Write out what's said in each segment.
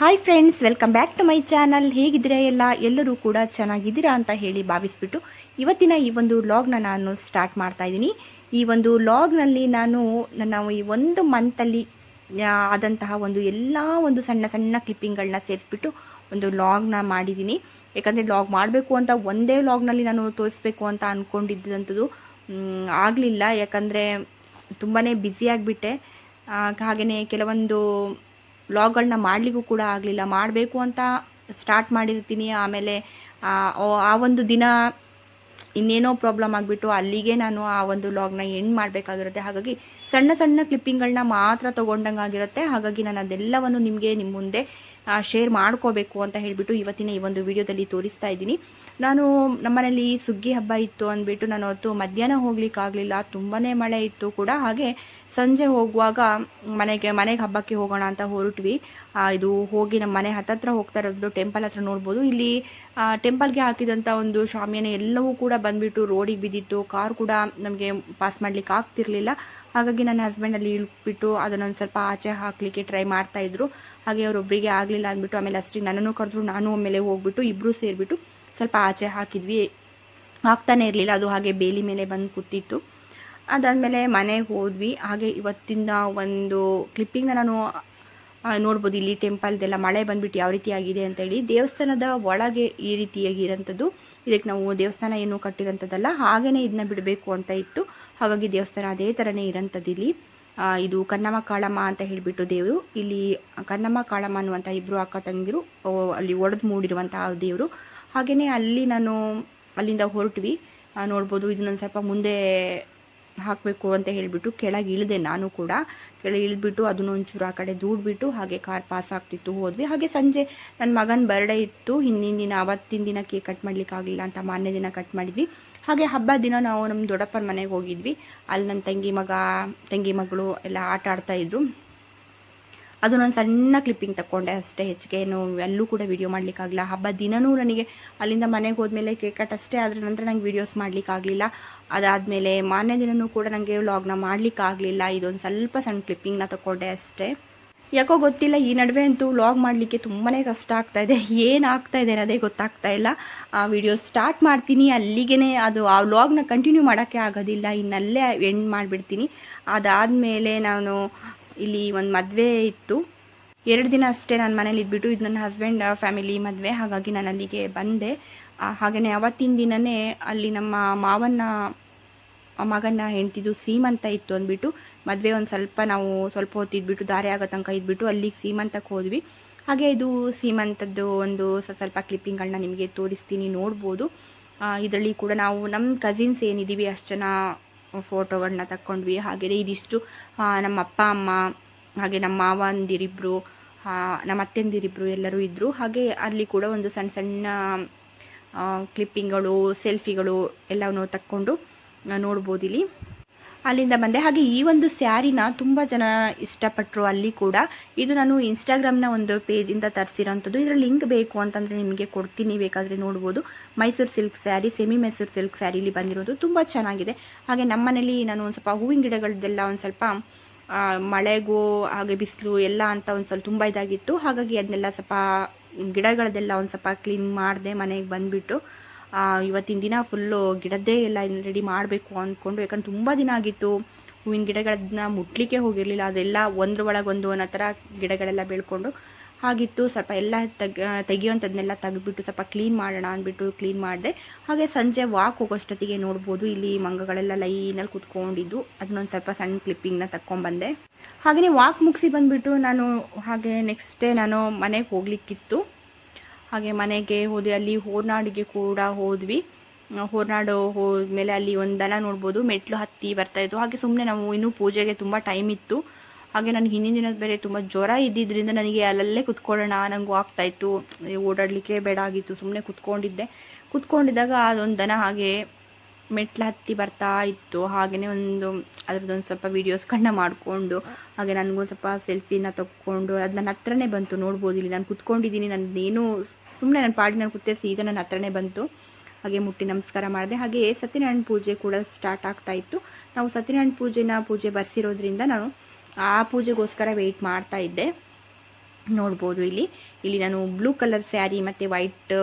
Hi friends welcome back to my channel ಹೇಗಿದ್ರೆ ಎಲ್ಲ? ಎಲ್ಲರೂ ಕೂಡ ಚೆನ್ನಾಗಿದ್ದೀರಾ ಅಂತ ಹೇಳಿ ಭಾವಿಸ್ಬಿಟ್ಟು ಇವತ್ತಿನ ಈ ಒಂದು ಲಾಗ್ನ ನಾನು ಸ್ಟಾರ್ಟ್ ಮಾಡ್ತಾ ಇದ್ದೀನಿ. ಈ ಒಂದು ಲಾಗ್ನಲ್ಲಿ ನಾನು ನನ್ನ ಈ ಒಂದು ಮಂತಲ್ಲಿ ಆದಂತಹ ಒಂದು ಎಲ್ಲ ಒಂದು ಸಣ್ಣ ಸಣ್ಣ ಕ್ಲಿಪ್ಪಿಂಗ್ಗಳನ್ನ ಸೇರಿಸ್ಬಿಟ್ಟು ಒಂದು ಲಾಗ್ನ ಮಾಡಿದ್ದೀನಿ. ಯಾಕಂದರೆ ಲಾಗ್ ಮಾಡಬೇಕು ಅಂತ ಒಂದೇ ಲಾಗ್ನಲ್ಲಿ ನಾನು ತೋರಿಸ್ಬೇಕು ಅಂತ ಅಂದ್ಕೊಂಡಿದ್ದಂಥದ್ದು ಆಗಲಿಲ್ಲ. ಯಾಕಂದರೆ ತುಂಬಾ ಬ್ಯುಸಿ ಆಗಿಬಿಟ್ಟೆ. ಹಾಗೆಯೇ ಕೆಲವೊಂದು ವ್ಲಾಗ್ಗಳನ್ನ ಮಾಡಲಿಕ್ಕೂ ಕೂಡ ಆಗಲಿಲ್ಲ. ಮಾಡಬೇಕು ಅಂತ ಸ್ಟಾರ್ಟ್ ಮಾಡಿರ್ತೀನಿ. ಆಮೇಲೆ, ಆ ಒಂದು ದಿನ ಇನ್ನೇನೋ ಪ್ರಾಬ್ಲಮ್ ಆಗಿಬಿಟ್ಟು ಅಲ್ಲಿಗೆ ನಾನು ಆ ಒಂದು ಲಾಗ್ನ ಎಂಡ್ ಮಾಡಬೇಕಾಗಿರುತ್ತೆ. ಹಾಗಾಗಿ ಸಣ್ಣ ಸಣ್ಣ ಕ್ಲಿಪ್ಪಿಂಗ್ಗಳನ್ನ ಮಾತ್ರ ತೊಗೊಂಡಂಗಾಗಿರುತ್ತೆ ಹಾಗಾಗಿ ನಾನು ಅದೆಲ್ಲವನ್ನು ನಿಮಗೆ ನಿಮ್ಮ ಮುಂದೆ ಶೇರ್ ಮಾಡ್ಕೋಬೇಕು ಅಂತ ಹೇಳಿಬಿಟ್ಟು ಇವತ್ತಿನ ಈ ಒಂದು ವಿಡಿಯೋದಲ್ಲಿ ತೋರಿಸ್ತಾ ಇದ್ದೀನಿ. ನಾನು ನಮ್ಮನೇಲಿ ಸುಗ್ಗಿ ಹಬ್ಬ ಇತ್ತು ಅಂದ್ಬಿಟ್ಟು ನಾನು ಅವತ್ತು ಮಧ್ಯಾಹ್ನ ಹೋಗ್ಲಿಕ್ಕಾಗಲಿಲ್ಲ. ತುಂಬಾ ಮಳೆ ಇತ್ತು ಕೂಡ. ಹಾಗೆ ಸಂಜೆ ಹೋಗುವಾಗ ಮನೆಗೆ ಮನೆಗೆ ಹಬ್ಬಕ್ಕೆ ಹೋಗೋಣ ಅಂತ ಹೊರಟ್ವಿ. ಇದು ಹೋಗಿ ನಮ್ಮ ಮನೆ ಹತ್ತತ್ರ ಹೋಗ್ತಾ ಇರೋದು ಟೆಂಪಲ್ ಹತ್ರ ನೋಡ್ಬೋದು. ಇಲ್ಲಿ ಟೆಂಪಲ್ಗೆ ಹಾಕಿದಂಥ ಒಂದು ಶಾಮಿಯಾನ ಎಲ್ಲವೂ ಕೂಡ ಬಂದ್ಬಿಟ್ಟು ರೋಡಿಗೆ ಬಿದ್ದಿತ್ತು. ಕಾರ್ ಕೂಡ ನಮಗೆ ಪಾಸ್ ಮಾಡ್ಲಿಕ್ಕೆ ಆಗ್ತಿರಲಿಲ್ಲ. ಹಾಗಾಗಿ ನನ್ನ ಹಸ್ಬೆಂಡ್ ಅಲ್ಲಿ ಇಳ್ಬಿಟ್ಟು ಅದನ್ನೊಂದು ಸ್ವಲ್ಪ ಆಚೆ ಹಾಕಲಿಕ್ಕೆ ಟ್ರೈ ಮಾಡ್ತಾ ಇದ್ರು. ಹಾಗೆ ಅವರೊಬ್ಬರಿಗೆ ಆಗಲಿಲ್ಲ ಅಂದ್ಬಿಟ್ಟು ಆಮೇಲೆ ಅಷ್ಟೇ ನನ್ನನ್ನು ಕರೆದ್ರು, ನಾನು ಆಮೇಲೆ ಹೋಗ್ಬಿಟ್ಟು ಇಬ್ಬರು ಸೇರಿಬಿಟ್ಟು ಸ್ವಲ್ಪ ಆಚೆ ಹಾಕಿದ್ವಿ. ಹಾಕ್ತಾನೆ ಇರಲಿಲ್ಲ. ಅದು ಹಾಗೆ ಬೇಲಿ ಮೇಲೆ ಬಂದು ಕೂತಿತ್ತು. ಅದಾದಮೇಲೆ ಮನೆಗೆ ಹೋದ್ವಿ. ಹಾಗೆ ಇವತ್ತಿನ ಒಂದು ಕ್ಲಿಪ್ಪಿಂಗ್ನ ನಾನು ನೋಡ್ಬೋದು. ಇಲ್ಲಿ ಟೆಂಪಲ್ದೆಲ್ಲ ಮಳೆ ಬಂದ್ಬಿಟ್ಟು ಯಾವ ರೀತಿ ಆಗಿದೆ ಅಂತೇಳಿ ದೇವಸ್ಥಾನದ ಒಳಗೆ ಈ ರೀತಿಯಾಗಿ ಇರೋಂಥದ್ದು ಇದಕ್ಕೆ ನಾವು ದೇವಸ್ಥಾನ ಏನು ಕಟ್ಟಿರೋಂಥದ್ದಲ್ಲ ಹಾಗೆಯೇ ಇದನ್ನ ಬಿಡಬೇಕು ಅಂತ ಇತ್ತು ಹಾಗಾಗಿ ದೇವಸ್ಥಾನ ಅದೇ ಥರನೇ ಇರೋಂಥದ್ದು ಇಲ್ಲಿ. ಇದು ಕನ್ನಮ್ಮ ಕಾಳಮ್ಮ ಅಂತ ಹೇಳಿಬಿಟ್ಟು ದೇವರು. ಇಲ್ಲಿ ಕನ್ನಮ್ಮ ಕಾಳಮ್ಮ ಅನ್ನುವಂಥ ಇಬ್ಬರು ಅಕ್ಕ ತಂಗಿರು ಅಲ್ಲಿ ಒಡೆದು ಮೂಡಿರುವಂತಹ ದೇವರು. ಹಾಗೆಯೇ ಅಲ್ಲಿ ನಾನು ಅಲ್ಲಿಂದ ಹೊರಟ್ವಿ. ನೋಡ್ಬೋದು. ಇದನ್ನೊಂದು ಸ್ವಲ್ಪ ಮುಂದೆ ಹಾಕಬೇಕು ಅಂತ ಹೇಳಿಬಿಟ್ಟು ಕೆಳಗೆ ಇಳಿದೆ ನಾನು ಕೂಡ. ಕೆಳಗೆ ಇಳಿದ್ಬಿಟ್ಟು ಅದನ್ನ ಒಂಚೂರು ಆ ಕಡೆ ದೂಡ್ಬಿಟ್ಟು ಹಾಗೆ ಕಾರ್ ಪಾಸ್ ಆಗ್ತಿತ್ತು, ಹೋದ್ವಿ. ಹಾಗೆ ಸಂಜೆ ನನ್ನ ಮಗನ ಬರ್ಡೇ ಇತ್ತು. ಹಿಂದಿನ ದಿನ, ಅವತ್ತಿನ ದಿನ ಕೇಕ್ ಕಟ್ ಮಾಡ್ಲಿಕ್ಕೆ ಆಗಲಿಲ್ಲ ಅಂತ ಮಾರನೇ ದಿನ ಕಟ್ ಮಾಡಿದ್ವಿ. ಹಾಗೆ ಹಬ್ಬ ದಿನ ನಾವು ನಮ್ಮ ದೊಡ್ಡಪ್ಪನ ಮನೆಗೆ ಹೋಗಿದ್ವಿ. ಅಲ್ಲಿ ನನ್ನ ತಂಗಿ ಮಗ, ತಂಗಿ ಮಗಳು ಎಲ್ಲ ಆಟ ಆಡ್ತಾ ಇದ್ರು ನಾನು ಸಣ್ಣ ಕ್ಲಿಪ್ಪಿಂಗ್ ತಗೊಂಡೆ ಅಷ್ಟೇ ಹೆಚ್ಚಿಗೆ. ಏನು, ಎಲ್ಲೂ ಕೂಡ ವೀಡಿಯೋ ಮಾಡಲಿಕ್ಕಾಗಲ್ಲ ಹಬ್ಬ ದಿನವೂ ನನಗೆ ಅಲ್ಲಿಂದ ಮನೆಗೆ ಹೋದ್ಮೇಲೆ ಕೇಕ್ ಕಟ್ ಅಷ್ಟೇ. ಅದರ ನಂತರ ನಂಗೆ ವೀಡಿಯೋಸ್ ಮಾಡಲಿಕ್ಕಾಗಲಿಲ್ಲ. ಅದಾದಮೇಲೆ ಮಾನ್ಯ ದಿನವೂ ಕೂಡ ನನಗೆ ವ್ಲಾಗ್ನ ಮಾಡಲಿಕ್ಕಾಗಲಿಲ್ಲ. ಇದೊಂದು ಸ್ವಲ್ಪ ಸಣ್ಣ ಕ್ಲಿಪ್ಪಿಂಗ್ನ ತಗೊಂಡೆ ಅಷ್ಟೇ. ಯಾಕೋ ಗೊತ್ತಿಲ್ಲ, ಈ ನಡುವೆ ಅಂತೂ ವ್ಲಾಗ್ ಮಾಡಲಿಕ್ಕೆ ತುಂಬಾ ಕಷ್ಟ ಆಗ್ತಾ ಇದೆ. ಏನು ಆಗ್ತಾ ಇದೆ ಅನ್ನೋದೇ ಗೊತ್ತಾಗ್ತಾ ಇಲ್ಲ. ಆ ವಿಡಿಯೋ ಸ್ಟಾರ್ಟ್ ಮಾಡ್ತೀನಿ. ಅಲ್ಲಿಗೆ ಅದು ಆ ವ್ಲಾಗ್ನ ಕಂಟಿನ್ಯೂ ಮಾಡೋಕ್ಕೆ ಆಗೋದಿಲ್ಲ. ಇನ್ನಲ್ಲೇ ಎಂಡ್ ಮಾಡಿಬಿಡ್ತೀನಿ. ಅದಾದಮೇಲೆ ನಾನು ಇಲ್ಲಿ ಒಂದು ಮದುವೆ ಇತ್ತು. ಎರಡು ದಿನ ಅಷ್ಟೇ ನಾನು ಮನೇಲಿ ಇದ್ಬಿಟ್ಟು ಇದು ನನ್ನ ಹಸ್ಬೆಂಡ್ ಫ್ಯಾಮಿಲಿ ಮದುವೆ. ಹಾಗಾಗಿ ನಾನು ಅಲ್ಲಿಗೆ ಬಂದೆ. ಹಾಗೆಯೇ ಅವತ್ತಿನ ದಿನವೇ ಅಲ್ಲಿ ನಮ್ಮ ಮಾವನ್ನ, ಆ ಮಗನ ಹೆಂಡ್ತಿದ್ದು ಸೀಮಂತ ಇತ್ತು ಅಂದ್ಬಿಟ್ಟು, ಮದುವೆ ಒಂದು ಸ್ವಲ್ಪ ನಾವು ಸ್ವಲ್ಪ ಹೊತ್ತು ಇದ್ಬಿಟ್ಟು, ದಾರಿ ಆಗೋ ತನಕ ಇದ್ಬಿಟ್ಟು ಅಲ್ಲಿಗೆ ಸೀಮಂತಕ್ಕೆ ಹೋದ್ವಿ. ಹಾಗೆ ಇದು ಸೀಮಂತದ್ದು ಒಂದು ಸ್ವಲ್ಪ ಕ್ಲಿಪ್ಪಿಂಗ್ಗಳನ್ನ ನಿಮಗೆ ತೋರಿಸ್ತೀನಿ, ನೋಡ್ಬೋದು. ಇದರಲ್ಲಿ ಕೂಡ ನಾವು ನಮ್ಮ ಕಸಿನ್ಸ್ ಏನಿದ್ದೀವಿ ಅಷ್ಟು ಜನ ಫೋಟೋಗಳನ್ನ ತಕ್ಕೊಂಡ್ವಿ. ಹಾಗೆಯೇ ಇದಿಷ್ಟು ನಮ್ಮ ಅಪ್ಪ ಅಮ್ಮ, ಹಾಗೆ ನಮ್ಮ ಮಾವಂದಿರಿಬ್ಬರು ನಮ್ಮ ಅತ್ತೆಂದಿರಿಬ್ಬರು ಎಲ್ಲರೂ ಇದ್ದರು ಹಾಗೆ ಅಲ್ಲಿ ಕೂಡ ಒಂದು ಸಣ್ಣ ಸಣ್ಣ ಕ್ಲಿಪ್ಪಿಂಗ್ಗಳು ಸೆಲ್ಫಿಗಳು ಎಲ್ಲವನ್ನು ತಕ್ಕೊಂಡು ನೋಡ್ಬೋದಿಲ್ಲಿ. ಅಲ್ಲಿಂದ ಬಂದೆ. ಹಾಗೆ ಈ ಒಂದು ಸ್ಯಾರಿನ ತುಂಬ ಜನ ಇಷ್ಟಪಟ್ಟರು ಅಲ್ಲಿ ಕೂಡ. ಇದು ನಾನು ಇನ್ಸ್ಟಾಗ್ರಾಮ್ನ ಒಂದು ಪೇಜಿಂದ ತರಿಸಿರೋಂಥದ್ದು. ಇದರ ಲಿಂಕ್ ಬೇಕು ಅಂತಂದರೆ ನಿಮಗೆ ಕೊಡ್ತೀನಿ. ಬೇಕಾದರೆ ನೋಡ್ಬೋದು. Mysuru silk sari, semi Mysuru silk ಸ್ಯಾರಿಲಿ ಬಂದಿರೋದು. ತುಂಬ ಚೆನ್ನಾಗಿದೆ. ಹಾಗೆ ನಮ್ಮನೇಲಿ ನಾನು ಒಂದು ಸ್ವಲ್ಪ ಹೂವಿನ ಗಿಡಗಳದ್ದೆಲ್ಲ ಒಂದು ಸ್ವಲ್ಪ ಮಳೆಗೂ, ಹಾಗೆ ಬಿಸಿಲು ಎಲ್ಲ ಅಂತ ಒಂದು ಸ್ವಲ್ಪ ತುಂಬ ಇದಾಗಿತ್ತು. ಹಾಗಾಗಿ ಅದನ್ನೆಲ್ಲ ಸ್ವಲ್ಪ ಗಿಡಗಳದ್ದೆಲ್ಲ ಒಂದು ಸ್ವಲ್ಪ ಕ್ಲೀನ್ ಮಾಡಿದೆ ಮನೆಗೆ ಬಂದುಬಿಟ್ಟು. ಇವತ್ತಿನ ದಿನ ಫುಲ್ಲು ಗಿಡದ್ದೇ ಎಲ್ಲ ರೆಡಿ ಮಾಡಬೇಕು ಅಂದ್ಕೊಂಡು ಯಾಕಂದ್ರೆ ತುಂಬ ದಿನ ಆಗಿತ್ತು. ಹೂವಿನ ಗಿಡಗಳನ್ನ ಮುಟ್ಲಿಕ್ಕೆ ಹೋಗಿರಲಿಲ್ಲ. ಅದೆಲ್ಲ ಒಂದ್ರ ಒಳಗೊಂದು ಅನ್ನೋ ಥರ ಗಿಡಗಳೆಲ್ಲ ಬೆಳ್ಕೊಂಡು ಹಾಗಿತ್ತು ಸ್ವಲ್ಪ ಎಲ್ಲ ತೆಗ್ ತೆಗಿಯೋಂಥದ್ದನ್ನೆಲ್ಲ ತೆಗೆದ್ಬಿಟ್ಟು ಸ್ವಲ್ಪ ಕ್ಲೀನ್ ಮಾಡೋಣ ಅಂದ್ಬಿಟ್ಟು ಕ್ಲೀನ್ ಮಾಡಿದೆ. ಹಾಗೆ ಸಂಜೆ ವಾಕ್ ಹೋಗೋಷ್ಟೊತ್ತಿಗೆ ನೋಡ್ಬೋದು. ಇಲ್ಲಿ ಮಂಗಗಳೆಲ್ಲ ಲೈನಲ್ಲಿ ಕುತ್ಕೊಂಡಿದ್ದು. ಅದನ್ನೊಂದು ಸ್ವಲ್ಪ ಸಣ್ಣ ಕ್ಲಿಪ್ಪಿಂಗ್ನ ತಕ್ಕೊಂಬಂದೆ ಹಾಗೆಯೇ ವಾಕ್ ಮುಗಿಸಿ ಬಂದುಬಿಟ್ಟು ನಾನು ಹಾಗೆ ನೆಕ್ಸ್ಟ್ ಡೇ ನಾನು ಮನೆಗೆ ಹೋಗ್ಲಿಕ್ಕಿತ್ತು. ಹಾಗೆ ಮನೆಗೆ ಹೋದ್ವಿ ಅಲ್ಲಿ ಹೋರ್ನಾಡಿಗೆ ಕೂಡ ಹೋದ್ವಿ. ಹೋರ್ನಾಡು ಹೋದ್ಮೇಲೆ ಅಲ್ಲಿ ಒಂದು ದನ ನೋಡ್ಬೋದು ಮೆಟ್ಲು ಹತ್ತಿ ಬರ್ತಾ ಇತ್ತು. ಹಾಗೆ ಸುಮ್ಮನೆ ನಾವು ಇನ್ನೂ ಪೂಜೆಗೆ ತುಂಬ ಟೈಮ್ ಇತ್ತು. ಹಾಗೆ ನನಗೆ ಹಿಂದಿನ ದಿನದ ಬೇರೆ ತುಂಬ ಜ್ವರ ಇದ್ದಿದ್ದರಿಂದ ನನಗೆ ಅಲ್ಲಲ್ಲೇ ಕುತ್ಕೊಳ್ಳೋಣ ನನಗೂ ಆಗ್ತಾ ಇತ್ತು. ಏ, ಓಡಾಡಲಿಕ್ಕೆ ಬೇಡ ಆಗಿತ್ತು ಸುಮ್ಮನೆ ಕುತ್ಕೊಂಡಿದ್ದೆ. ಕುತ್ಕೊಂಡಿದ್ದಾಗ ಅದೊಂದು ದನ ಹಾಗೆ ಮೆಟ್ಲು ಹತ್ತಿ ಬರ್ತಾ ಇತ್ತು. ಹಾಗೆಯೇ ಒಂದು ಅದ್ರದ್ದೊಂದು ಸ್ವಲ್ಪ ವೀಡಿಯೋಸ್ಗಳನ್ನ ಮಾಡಿಕೊಂಡು ಹಾಗೆ ನನಗೂ ಸ್ವಲ್ಪ ಸೆಲ್ಫಿನ ತಕ್ಕೊಂಡು ಅದು ನನ್ನ ಹತ್ರನೇ ಬಂತು ನೋಡ್ಬೋದು. ಇಲ್ಲಿ ನಾನು ಕುತ್ಕೊಂಡಿದ್ದೀನಿ ನನ್ನದೇನು ಸುಮ್ಮನೆ ನನ್ನ ಪಾಡಿ ನಾನು ಕೂತೆ ಸೀದಾ ನನ್ನ ಹತ್ರನೇ ಬಂತು. ಹಾಗೆ ಮುಟ್ಟಿ ನಮಸ್ಕಾರ ಮಾಡಿದೆ. ಹಾಗೆ ಸತ್ಯನಾರಾಯಣ ಪೂಜೆ ಕೂಡ ಸ್ಟಾರ್ಟ್ ಆಗ್ತಾ ಇತ್ತು. ನಾವು ಸತ್ಯನಾರಾಯಣ ಪೂಜೆನ ಪೂಜೆ ಬರ್ಸಿರೋದ್ರಿಂದ ನಾನು ಆ ಪೂಜೆಗೋಸ್ಕರ ವೆಯ್ಟ್ ಮಾಡ್ತಾ ಇದ್ದೆ. ನೋಡ್ಬೋದು ಇಲ್ಲಿ. ಇಲ್ಲಿ ನಾನು ಬ್ಲೂ ಕಲರ್ ಸ್ಯಾರಿ ಮತ್ತು ವೈಟ್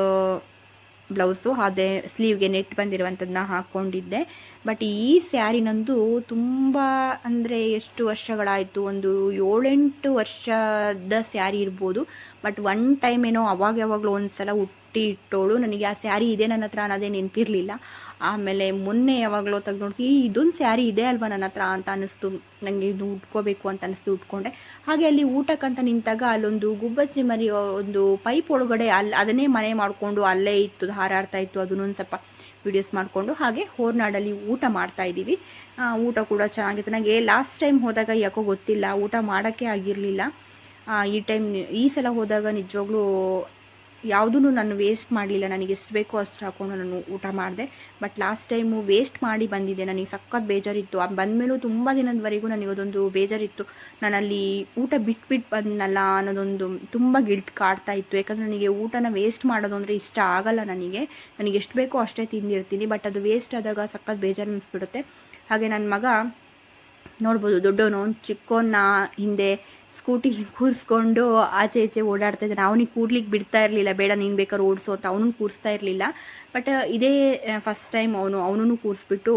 ಬ್ಲೌಸು ಅದೇ ಸ್ಲೀವ್ಗೆ ನೆಟ್ ಬಂದಿರುವಂಥದ್ದನ್ನ ಹಾಕ್ಕೊಂಡಿದ್ದೆ. ಬಟ್ ಈ ಸ್ಯಾರಿ ನಂದು ತುಂಬ ಅಂದರೆ ಎಷ್ಟು ವರ್ಷಗಳಾಯಿತು, ಒಂದು ಏಳೆಂಟು ವರ್ಷದ ಸ್ಯಾರಿ ಇರ್ಬೋದು. ಬಟ್ ಒನ್ ಟೈಮ್ ಏನೋ ಅವಾಗ ಯಾವಾಗಲೂ ಒಂದು ಸಲ ಹುಟ್ಟಿ ಇಟ್ಟೋಳು. ನನಗೆ ಆ ಸ್ಯಾರಿ ಇದೆ, ನನ್ನ ಹತ್ರ ಅನ್ನೋದೇ ನೆನಪಿರಲಿಲ್ಲ. ಆಮೇಲೆ ಮೊನ್ನೆ ಯಾವಾಗಲೋ ತೆಗೆದು ನೋಡಿ ಇದೊಂದು ಸ್ಯಾರಿ ಇದೆ ಅಲ್ವಾ ನನ್ನ ಹತ್ರ ಅಂತ ಅನ್ನಿಸ್ತು. ನನಗೆ ಇದು ಉಟ್ಕೋಬೇಕು ಅಂತ ಅನ್ನಿಸ್ತು, ಉಟ್ಕೊಂಡೆ. ಹಾಗೆ ಅಲ್ಲಿ ಊಟಕ್ಕಂತ ನಿಂತಾಗ ಅಲ್ಲೊಂದು ಗುಬ್ಬಚ್ಚಿ ಮರಿ ಒಂದು ಪೈಪ್ ಒಳಗಡೆ ಅಲ್ಲಿ ಅದನ್ನೇ ಮನೆ ಮಾಡಿಕೊಂಡು ಅಲ್ಲೇ ಇತ್ತು, ಹಾರಾಡ್ತಾ ಇತ್ತು. ಅದನ್ನೊಂದು ಸ್ವಲ್ಪ ವಿಡಿಯೋಸ್ ಮಾಡಿಕೊಂಡು ಹಾಗೆ ಹೋರ್ನಾಡಲ್ಲಿ ಊಟ ಮಾಡ್ತಾ ಇದ್ದೀವಿ. ಊಟ ಕೂಡ ಚೆನ್ನಾಗಿತ್ತು. ನನಗೆ ಲಾಸ್ಟ್ ಟೈಮ್ ಹೋದಾಗ ಯಾಕೋ ಗೊತ್ತಿಲ್ಲ. ಊಟ ಮಾಡೋಕ್ಕೆ ಆಗಿರಲಿಲ್ಲ. ಈ ಟೈಮ್ ಈ ಸಲ ಹೋದಾಗ ನಿಜವಾಗ್ಲೂ ಯಾವುದೂ ನಾನು ವೇಸ್ಟ್ ಮಾಡಲಿಲ್ಲ, ನನಗೆ ಎಷ್ಟು ಬೇಕೋ ಅಷ್ಟು ಹಾಕೊಂಡು ನಾನು ಊಟ ಮಾಡಿದೆ. ಬಟ್ ಲಾಸ್ಟ್ ಟೈಮು ವೇಸ್ಟ್ ಮಾಡಿ ಬಂದಿದ್ದೆ. ನನಗೆ ಸಖತ್ ಬೇಜಾರಿತ್ತು. ಆ ಬಂದಮೇಲೂ ತುಂಬ ದಿನದವರೆಗೂ ನನಗೆ ಅದೊಂದು ಬೇಜಾರಿತ್ತು. ನಾನಲ್ಲಿ ಊಟ ಬಿಟ್ಬಿಟ್ಟು ಬಂದನಲ್ಲ ಅನ್ನೋದೊಂದು ತುಂಬ ಗಿಲ್ಟ್ ಕಾಡ್ತಾ ಇತ್ತು. ಯಾಕಂದರೆ ನನಗೆ ಊಟನ ವೇಸ್ಟ್ ಮಾಡೋದು ಅಂದರೆ ಇಷ್ಟ ಆಗಲ್ಲ ನನಗೆ. ನನಗೆ ಎಷ್ಟು ಬೇಕೋ ಅಷ್ಟೇ ತಿಂದಿರ್ತೀನಿ. ಬಟ್ ಅದು ವೇಸ್ಟ್ ಆದಾಗ ಸಖತ್ ಬೇಜಾರು ಅನಿಸ್ಬಿಡುತ್ತೆ. ಹಾಗೆ ನನ್ನ ಮಗ ನೋಡ್ಬೋದು, ದೊಡ್ಡವನು ಚಿಕ್ಕೋನ್ನ ಹಿಂದೆ ಸ್ಕೂಟಿ ಕೂರಿಸ್ಕೊಂಡು ಆಚೆ ಈಚೆ ಓಡಾಡ್ತಾ ಇದ್ದಾನೆ ಅವನಿಗೆ ಕೂರ್ಲಿಕ್ಕೆ ಬಿಡ್ತಾ ಇರಲಿಲ್ಲ. ಬೇಡ, ನೀನು ಬೇಕಾದ್ರೆ ಓಡಿಸೋ ಅಂತ ಅವನು ಕೂರಿಸ್ತಾ ಇರಲಿಲ್ಲ. ಬಟ್ ಇದೇ ಫಸ್ಟ್ ಟೈಮ್ ಅವನು ಅವನೂ ಕೂರಿಸ್ಬಿಟ್ಟು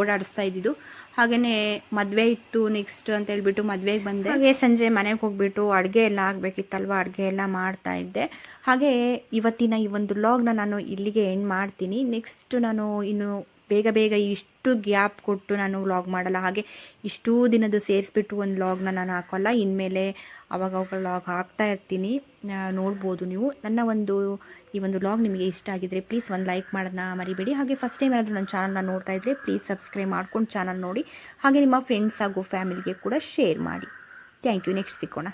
ಓಡಾಡಿಸ್ತಾ ಇದ್ದಿದ್ದು. ಹಾಗೆಯೇ ಮದುವೆ ಇತ್ತು ನೆಕ್ಸ್ಟ್ ಅಂತ ಹೇಳ್ಬಿಟ್ಟು ಮದುವೆಗೆ ಬಂದೆ. ಹಾಗೆ ಸಂಜೆ ಮನೆಗೆ ಹೋಗ್ಬಿಟ್ಟು ಅಡುಗೆ ಎಲ್ಲ ಆಗಬೇಕಿತ್ತಲ್ವ? ಅಡುಗೆ ಎಲ್ಲ ಮಾಡ್ತಾ ಇದ್ದೆ. ಹಾಗೆ ಇವತ್ತಿನ ಈ ಒಂದು ಲಾಗ್ನ ನಾನು ಇಲ್ಲಿಗೆ ಎಂಡ್ ಮಾಡ್ತೀನಿ. ನೆಕ್ಸ್ಟ್ ನಾನು ಇನ್ನು ಬೇಗ ಬೇಗ ಇಷ್ಟು ಗ್ಯಾಪ್ ಕೊಟ್ಟು ನಾನು ವ್ಲಾಗ್ ಮಾಡಲ್ಲ. ಹಾಗೆ ಇಷ್ಟೂ ದಿನದ ಸೇರಿಸ್ಬಿಟ್ಟು ಒಂದು ವ್ಲಾಗ್ನ ನಾನು ಹಾಕೋಲ್ಲ. ಇನ್ಮೇಲೆ ಅವಾಗ ವ್ಲಾಗ್ ಹಾಕ್ತಾ ಇರ್ತೀನಿ. ನೋಡ್ಬೋದು ನೀವು. ನನ್ನ ಒಂದು, ಈ ಒಂದು ವ್ಲಾಗ್ ನಿಮಗೆ ಇಷ್ಟ ಆಗಿದ್ರೆ ಪ್ಲೀಸ್ ಒಂದು ಲೈಕ್ ಮಾಡೋದನ್ನ ಮರಿಬೇಡಿ. ಹಾಗೆ ಫಸ್ಟ್ ಟೈಮ್ ಏನಾದರೂ ನನ್ನ ಚಾನಲ್ನ ನೋಡ್ತಾ ಇದ್ದರೆ ಪ್ಲೀಸ್ ಸಬ್ಸ್ಕ್ರೈಬ್ ಮಾಡ್ಕೊಂಡು ಚಾನಲ್ ನೋಡಿ. ಹಾಗೆ ನಿಮ್ಮ ಫ್ರೆಂಡ್ಸ್ ಹಾಗೂ ಫ್ಯಾಮಿಲಿಗೆ ಕೂಡ ಶೇರ್ ಮಾಡಿ. Thank you next ಸಿಕ್ಕೋಣ